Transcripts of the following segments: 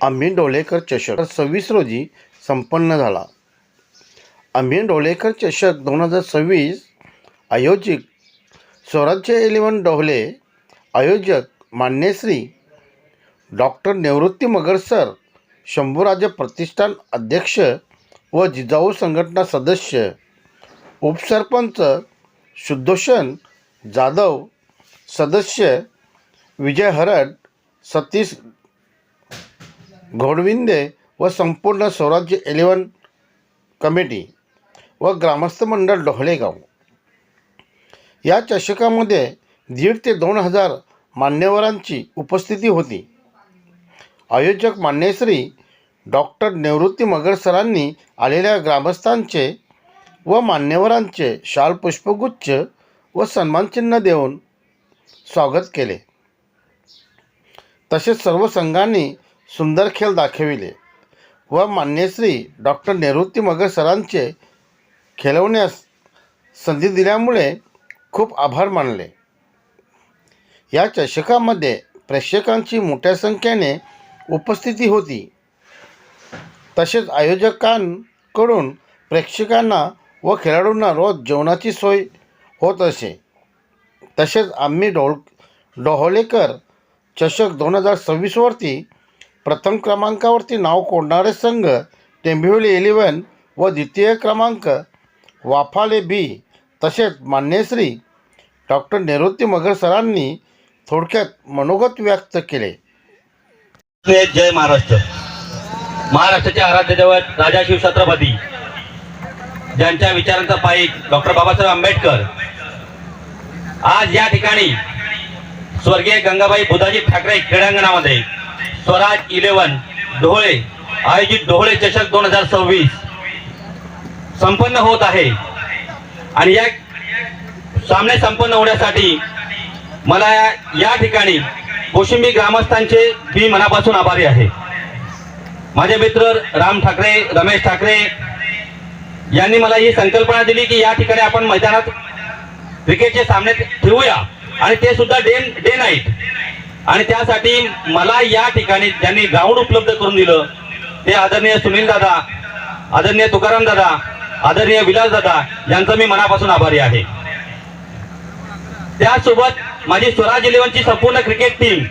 आम्ही डोलेकर चषक सव्वीस रोजी संपन्न झाला. आम्ही डोलेकर चषक दोन हजार सव्वीस आयोजित स्वराज्य इलेवन डोहले आयोजक मान्यश्री डॉक्टर निवृत्ती मगर सर शंभूराजे प्रतिष्ठान अध्यक्ष व जिजाऊ संघटना सदस्य उपसरपंच शुद्धोषण जाधव सदस्य विजय हरड सतीश घोडविंदे व संपूर्ण स्वराज्य इलेवन कमिटी व ग्रामस्थ मंडळ डोहलेगाव या चषकामध्ये दीड ते दोन हजार मान्यवरांची उपस्थिती होती. आयोजक मान्यश्री डॉक्टर निवृत्ती मगर सरांनी आलेल्या ग्रामस्थांचे व मान्यवरांचे शाल पुष्पगुच्छ व सन्मानचिन्ह देऊन स्वागत केले. तसेच सर्व संघांनी सुंदर खेळ दाखविले व मान्यश्री डॉक्टर निवृत्ती मगर सरांचे खेळवण्यास संधी दिल्यामुळे खूप आभार मानले. या चषकामध्ये प्रेक्षकांची मोठ्या संख्येने उपस्थिती होती. तसेच आयोजकांकडून प्रेक्षकांना व खेळाडूंना रोज जेवणाची सोय होत असे. तसेच आम्ही डोळ डोहोलेकर चषक दोन हजार सव्वीसवरती प्रथम क्रमांकावरती नाव कोंडणारे संघ टेंभिवली इलेवन व द्वितीय क्रमांक वाफाले बी तसेच मान्यश्री डॉक्टर निवृत्ती मगर सरांनी थोडक्यात मनोगत व्यक्त केले. जय महाराष्ट्र. महाराष्ट्राचे आराध्य दैवत राजा शिव छत्रपती ज्यांच्या विचारांचा पायी डॉक्टर बाबासाहेब आंबेडकर. आज या ठिकाणी स्वर्गीय गंगाबाई बुधाजी ठाकरे क्रीडांगणामध्ये स्वराज इलेव्हन ढोळे आयोजित ढोळे चषक दोन हजार सव्वीस. संपन्न होत आहे. आणि या सामने संपन्न होण्यासाठी मला या ठिकाणी कोशिंबी ग्रामस्थांचे मी मनापासून आभारी आहे. माझे मित्र राम ठाकरे रमेश ठाकरे यांनी मला ही संकल्पना दिली की या ठिकाणी आपण मैदानात क्रिकेटचे सामने ठेवूया. आणि ते सुद्धा डे डे नाईट. आणि त्यासाठी मला या ठिकाणी ज्यांनी ग्राउंड उपलब्ध करून दिलं ते आदरणीय सुनील दादा आदरणीय तुकाराम दादा आदरणीय विलास दादा यांचं मी मनापासून आभारी आहे. त्यासोबत माझी स्वराज इलेव्हनची संपूर्ण क्रिकेट टीम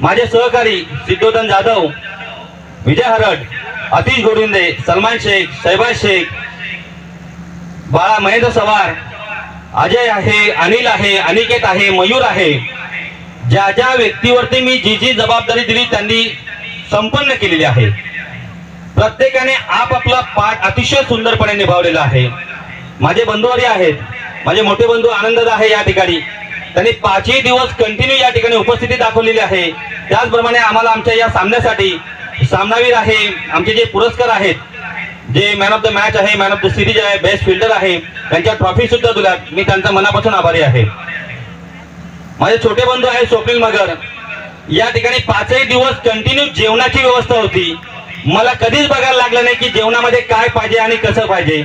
माझे सहकारी सिद्धोधन जाधव विजय हरड अतिश गोडविंदे सलमान शेख सैबाज शेख बाळा महेंद्र सवार अजय आहे अनिल आहे अनिकेत आहे मयूर आहे ज्या ज्या व्यक्तीवरती मी जी जी जबाबदारी दिली त्यांनी संपन्न केलेली आहे. प्रत्येकाने आपापला पाठ अतिशय सुंदरपणे निभावलेला आहे. माझे बंधुवारी आहेत. माझे मोठे बंधू आनंददा आहे या ठिकाणी. त्यांनी पाचही दिवस कंटिन्यू या ठिकाणी उपस्थिती दाखवलेली आहे. त्याचप्रमाणे आम्हाला आमच्या या सामन्यासाठी सामनावीर आहे. आमचे जे पुरस्कार आहेत जे मॅन ऑफ द मॅच आहे मॅन ऑफ द सिरीज आहे बेस्ट फिल्डर आहे त्यांच्या ट्रॉफी सुद्धा दिल्यात. मी त्यांचा मनापासून आभारी आहे. माझे छोटे बंधू आहे स्वप्नील मगर. या ठिकाणी पाचही दिवस कंटिन्यू जेवणाची व्यवस्था होती. मला कधीच बघायला लागलं नाही की जेवणामध्ये काय पाहिजे आणि कसं पाहिजे.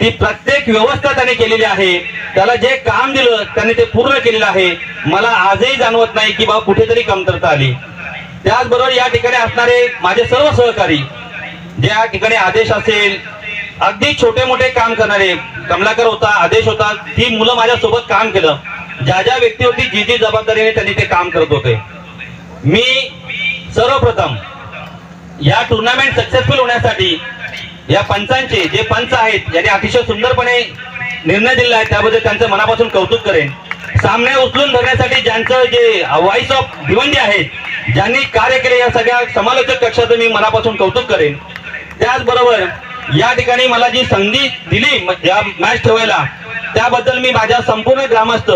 ती प्रत्येक व्यवस्था त्याने केलेली आहे. त्याला जे काम दिलं त्याने ते पूर्ण केलेलं आहे. मला आजही जाणवत नाही की बाबा कुठेतरी कमतरता आली. त्याचबरोबर या ठिकाणी असणारे माझे सर्व सहकारी जे या ठिकाणी आदेश असेल अगदी छोटे मोठे काम करणारे कमलाकर होता आदेश होता ती मुलं माझ्यासोबत काम केलं. ज्या ज्या व्यक्ती होती जी जी जबाबदारीने त्यांनी ते काम करत होते मी सर्वप्रथम या टुर्नामेंट सक्सेसफुल होण्यासाठी या पंचांचे जे पंच आहेत यांनी अतिशय सुंदरपणे निर्णय दिला आहे त्याबद्दल त्यांचं मनापासून कौतुक करेन. सामने उचलून धरण्यासाठी ज्यांचं जे व्हॉइस ऑफ भिवंडी आहेत ज्यांनी कार्य केले या सगळ्या समालोचक कक्षाचं मी मनापासून कौतुक करेन. त्याचबरोबर या ठिकाणी मला जी संधी दिली म- या मॅच ठेवायला त्याबद्दल मी माझ्या संपूर्ण ग्रामस्थ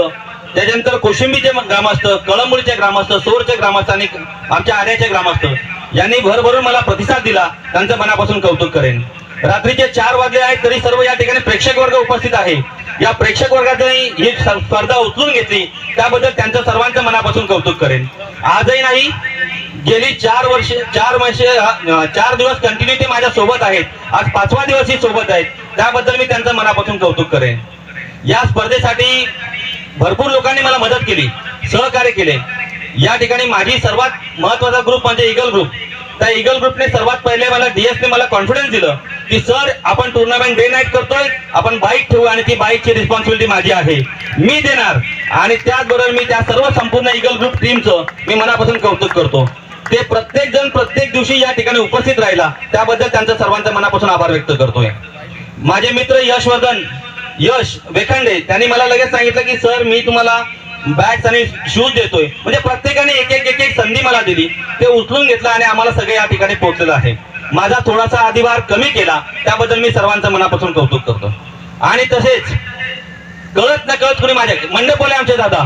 त्याच्यानंतर कोशिंबीचे ग्रामस्थ कळंबुळीचे ग्रामस्थ सोरचे ग्रामस्थ आणि आमच्या आर्याचे ग्रामस्थ यांनी भरभरून मला प्रतिसाद दिला त्यांचं मनापासून कौतुक करेन. रात्रीचे चार वाजले आहेत तरी सर्व या ठिकाणी प्रेक्षक वर्ग उपस्थित आहे. या प्रेक्षक वर्गातही ही स्पर्धा उचलून घेतली त्याबद्दल त्यांचं सर्वांचं मनापासून कौतुक करेन. आजही नाही गेली चार वर्ष चार वर्ष चार दिवस कंटिन्यू ते माझ्या सोबत आहेत. आज पाचवा दिवस ही सोबत आहेत. त्याबद्दल मी त्यांचं मनापासून कौतुक करेन. या स्पर्धेसाठी भरपूर लोकांनी मला मदत केली सहकार्य केले. या ठिकाणी माझी सर्वात महत्त्वाचा ग्रुप म्हणजे इगल ग्रुप त्या इगल ग्रुपने सर्वात पहिले मला डीएसने मला कॉन्फिडन्स दिलं की सर आपण टुर्नामेंट डे नाईट करतोय आपण बाईक ठेवू आणि ती बाईकची रिस्पॉन्सिबिलिटी माझी आहे. मी देणार. आणि त्याचबरोबर मी त्या सर्व संपूर्ण इगल ग्रुप टीमचं मी मनापासून कौतुक करतो. ते प्रत्येक जण प्रत्येक दिवशी या ठिकाणी उपस्थित राहिला त्याबद्दल त्यांचा सर्वांचा मनापासून आभार व्यक्त करतोय. माझे मित्र यशवर्धन यश वेखंडे त्यांनी मला लगेच सांगितलं की सर मी तुम्हाला बॅग्स आणि शूज देतोय. म्हणजे प्रत्येकाने एक एक एक एक संधी मला दिली. ते उचलून घेतलं आणि आम्हाला सगळे या ठिकाणी पोहोचलेलं आहे. माझा थोडासा अधिभार कमी केला. त्याबद्दल मी सर्वांचं मनापासून कौतुक करतो. आणि तसेच कळत न कळत कुणी माझ्या मंडपोले आमचे दादा.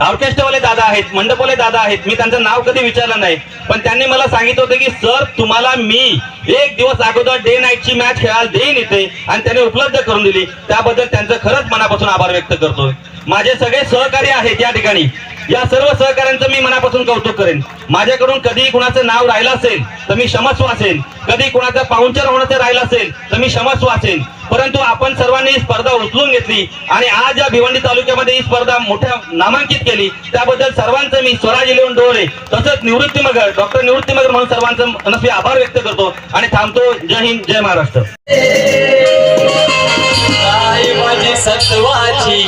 ऑर्केस्ट्रावाले दादा आहेत मंडपवाले दादा आहेत. मी त्यांचं नाव कधी विचारलं नाही. पण त्यांनी मला सांगितलं होतं की सर तुम्हाला मी एक दिवस अगोदर डे नाईटची मॅच खेळायला देईन इथे आणि त्यांनी उपलब्ध करून दिली. त्याबद्दल त्यांचं खरंच मनापासून आभार व्यक्त करतोय. माझे सगळे सहकारी आहेत या ठिकाणी. या सर्व सहकाऱ्यांचं मी मनापासून कौतुक करेन. माझ्याकडून कधी कुणाचं नाव राहिलं असेल तर मी क्षमस्व असेल कधी कुणाचं पाहुणचार होण्याचं राहिलं असेल तर मी क्षमस्व असेल परंतु आपण सर्वांनी ही स्पर्धा उचलून घेतली आणि आज या भिवंडी तालुक्यामध्ये ही स्पर्धा मोठ्या नामांकित केली. त्याबद्दल सर्वांचं मी स्वराज इलेवन डोळे तसंच निवृत्ती मगर डॉक्टर निवृत्ती मगर म्हणून सर्वांचं मनस्वी आभार व्यक्त करतो आणि थांबतो. जय हिंद जय महाराष्ट्र. सत्वाची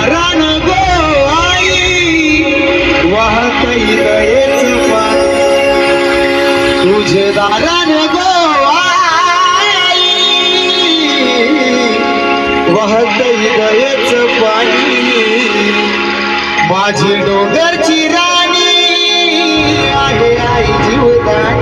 वारण गो आई वाहत दयेच तुझे दारण गो वाहत दयेच पाणी माझी डोंगरची राणी आहे आई जीवदाणी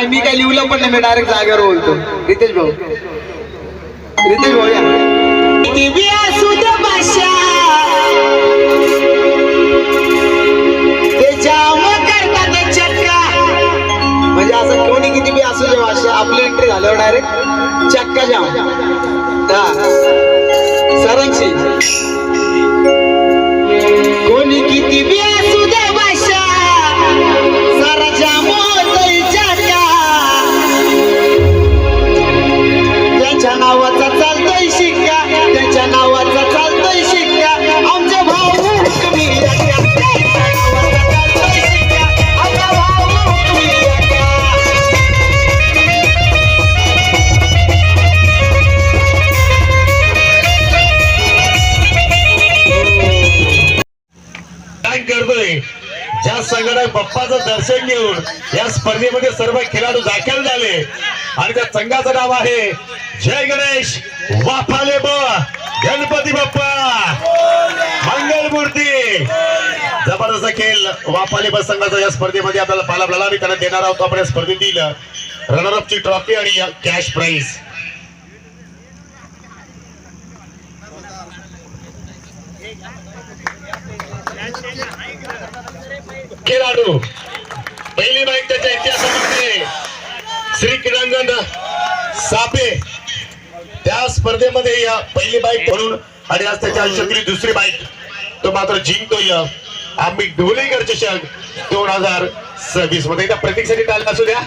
माय मी काय लिहिलं पण नाही मी डायरेक्ट जागेवर बोलतो. रितेश भाऊ. रितेश भाऊ या. असू भाषा ते चक्का म्हणजे असं कोणी किती बी असू दे भाषा आपली एंट्री झाल्यावर डायरेक्ट चक्का जाम. हा. सरांशी कोणी किती बी असू सर्व खेळाडू दाखल झाले. आणि त्या संघाचं नाव आहे जय गणेश वाफाले ब. गणपती बाप्पा. मंगलमूर्ती जबरदस्त खेळ वाफाले ब संघाचा या स्पर्धेमध्ये आपल्याला पाला मिळाला आणि त्यांना देणार आहोत. आपण या स्पर्धेतील रनर ची ट्रॉफी आणि कॅश प्राइज खेळाडू. पहिली बाईक त्याच्या इतिहासामध्ये श्री क्रीडांगण सापे त्या स्पर्धेमध्ये या पहिली बाईक म्हणून आणि आज त्याच्या आयुष्यातली दुसरी बाईक तो मात्र जिंकतोय. आम्ही ढोलेकर चषक दोन हजार सव्वीसमध्ये त्या प्रतीकसाठी टाळ असू द्या.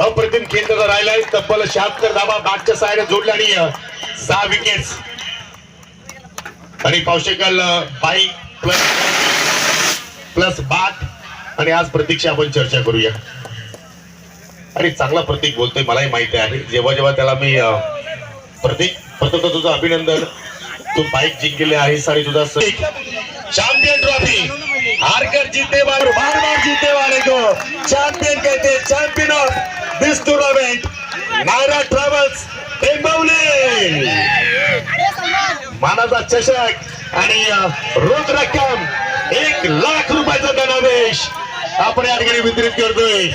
अप्रतिम खेळ राहिलाय तब्बल शहात्तर धाबा मागच्या सायड जोडल्या आणि सहा विकेट आणि पावशेकल बाईक प्लस प्लस बाट आणि आज प्रतीक्षा आपण चर्चा करूया. आणि चांगला प्रतीक बोलतोय मलाही माहिती आहे. जेव्हा जेव्हा त्याला मी प्रतीक प्रथम तुझं अभिनंदन. तू बाईक जिंकले आहेस आणि तुझा चॅम्पियन ट्रॉफी हारकर जीते वाले बार बार जीते वाले को चैंपियन कहते हैं champion of this tournament Naira travels Tembavale मानाचा चषक आणि रोख रक्कम एक लाख रुपयाचा धनादेश. आपण या ठिकाणी वितरित करतोय.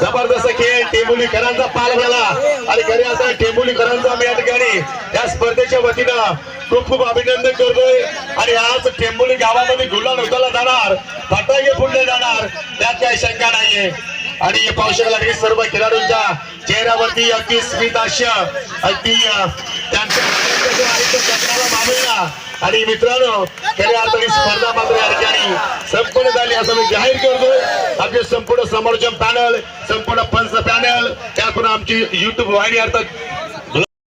जबरदस्त खेळ टेंबुलीकरांचा पाल झाला आणि खरे असं टेंबुलीकरांचा आम्ही या ठिकाणी या स्पर्धेच्या वतीनं खूप खूप अभिनंदन करतोय. आणि आज टेंबुली गावामध्ये गुलाल उचलला जाणार फटाके फुटले जाणार. त्यात काही शंका नाहीये. आणि हे पाहू शकला की सर्व खेळाडूंच्या चेहऱ्यावरती अगदी स्मित अगदी त्यांच्या आणि मित्रांनो खऱ्या अर्थाने स्पर्धा मात्र या ठिकाणी संपन्न झाली असं मी जाहीर करतोय आपले संपूर्ण समोरचे पॅनल संपूर्ण पंच पॅनल त्यातून आमची युट्यूब वाहिनी अर्थात